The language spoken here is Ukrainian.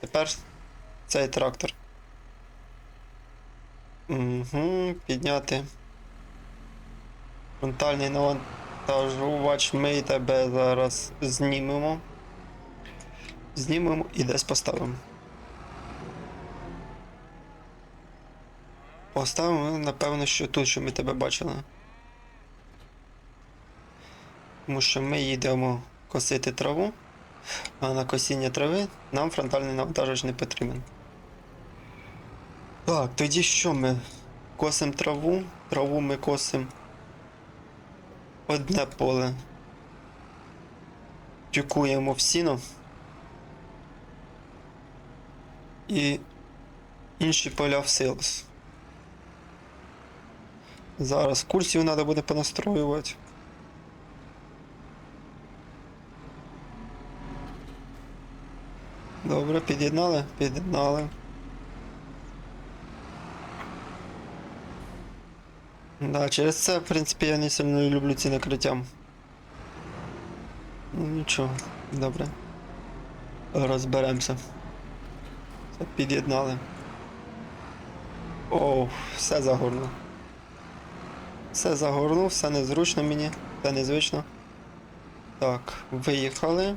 Тепер цей трактор. Угу, підняти. Фронтальний навантажувач. Ми тебе зараз знімемо. Знімемо і десь поставимо. Поставимо, напевно, що тут, що ми тебе бачили. Тому що ми їдемо косити траву, а на косіння трави нам фронтальний навантажувач не потрібен. Так, тоді що ми? Косимо траву, траву ми косимо одне поле. Тюкуємо в сіно. І інші поля в силос. Зараз курсів треба буде понастроювати. Добре, під'єднали? Під'єднали. Да, через це, в принципі, я не сильно люблю ці накриття. Ну нічого, добре. Розберемося. Все, під'єднали. Оу, все загорно. Все загорнув, все незручно мені, все незвично. Так, виїхали.